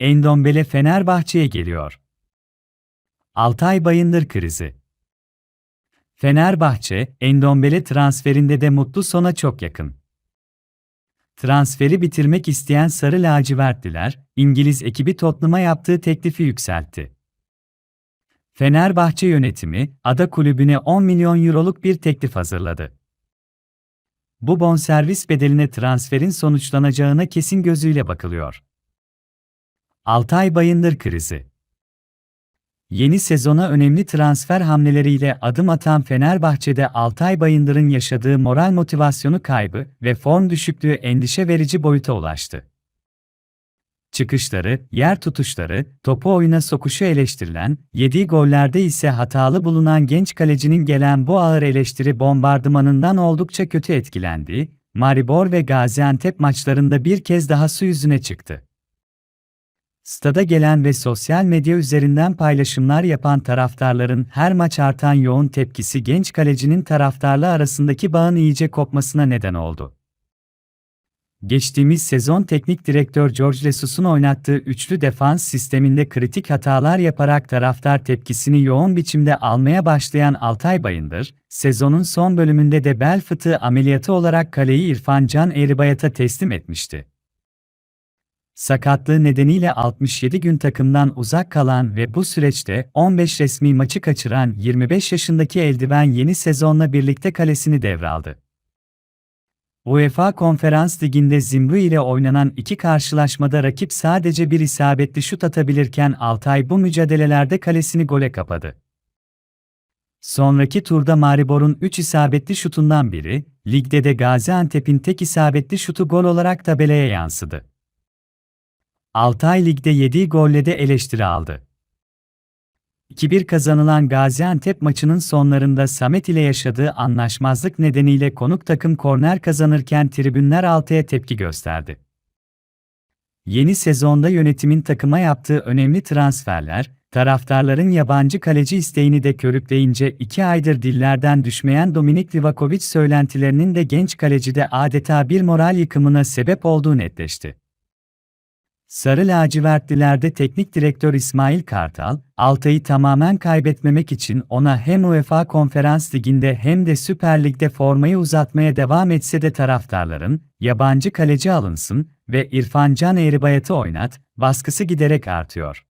Endombele Fenerbahçe'ye geliyor. Altay Bayındır krizi. Fenerbahçe, Endombele transferinde de mutlu sona çok yakın. Transferi bitirmek isteyen Sarı Lacivertliler, İngiliz ekibi Tottenham'a yaptığı teklifi yükseltti. Fenerbahçe yönetimi, Ada Kulübü'ne 10 milyon euroluk bir teklif hazırladı. Bu bonservis bedeline transferin sonuçlanacağına kesin gözüyle bakılıyor. Altay Bayındır krizi Yeni sezona önemli transfer hamleleriyle adım atan Fenerbahçe'de Altay Bayındır'ın yaşadığı moral motivasyonu kaybı ve form düşüklüğü endişe verici boyuta ulaştı. Çıkışları, yer tutuşları, topu oyuna sokuşu eleştirilen, yediği gollerde ise hatalı bulunan genç kalecinin gelen bu ağır eleştiri bombardımanından oldukça kötü etkilendiği, Maribor ve Gaziantep maçlarında bir kez daha su yüzüne çıktı. Stada gelen ve sosyal medya üzerinden paylaşımlar yapan taraftarların her maç artan yoğun tepkisi genç kalecinin taraftarla arasındaki bağın iyice kopmasına neden oldu. Geçtiğimiz sezon teknik direktör George Jesus'un oynattığı üçlü defans sisteminde kritik hatalar yaparak taraftar tepkisini yoğun biçimde almaya başlayan Altay Bayındır, sezonun son bölümünde de bel fıtığı ameliyatı olarak kaleyi İrfan Can Eğribayat'a teslim etmişti. Sakatlığı nedeniyle 67 gün takımdan uzak kalan ve bu süreçte 15 resmi maçı kaçıran 25 yaşındaki eldiven yeni sezonla birlikte kalesini devraldı. UEFA Konferans Ligi'nde Zimbru ile oynanan iki karşılaşmada rakip sadece bir isabetli şut atabilirken Altay bu mücadelelerde kalesini gole kapadı. Sonraki turda Maribor'un 3 isabetli şutundan biri, ligde de Gaziantep'in tek isabetli şutu gol olarak tabelaya yansıdı. Altay Lig'de yediği golle de eleştiri aldı. 2-1 kazanılan Gaziantep maçının sonlarında Samet ile yaşadığı anlaşmazlık nedeniyle konuk takım korner kazanırken tribünler Altay'a tepki gösterdi. Yeni sezonda yönetimin takıma yaptığı önemli transferler, taraftarların yabancı kaleci isteğini de körükleyince iki aydır dillerden düşmeyen Dominik Livakovic söylentilerinin de genç kalecide adeta bir moral yıkımına sebep olduğu netleşti. Sarı lacivertlilerde teknik direktör İsmail Kartal, Altay'ı tamamen kaybetmemek için ona hem UEFA Konferans Ligi'nde hem de Süper Lig'de formayı uzatmaya devam etse de taraftarların, yabancı kaleci alınsın ve İrfan Can Eğribayat'ı oynat, baskısı giderek artıyor.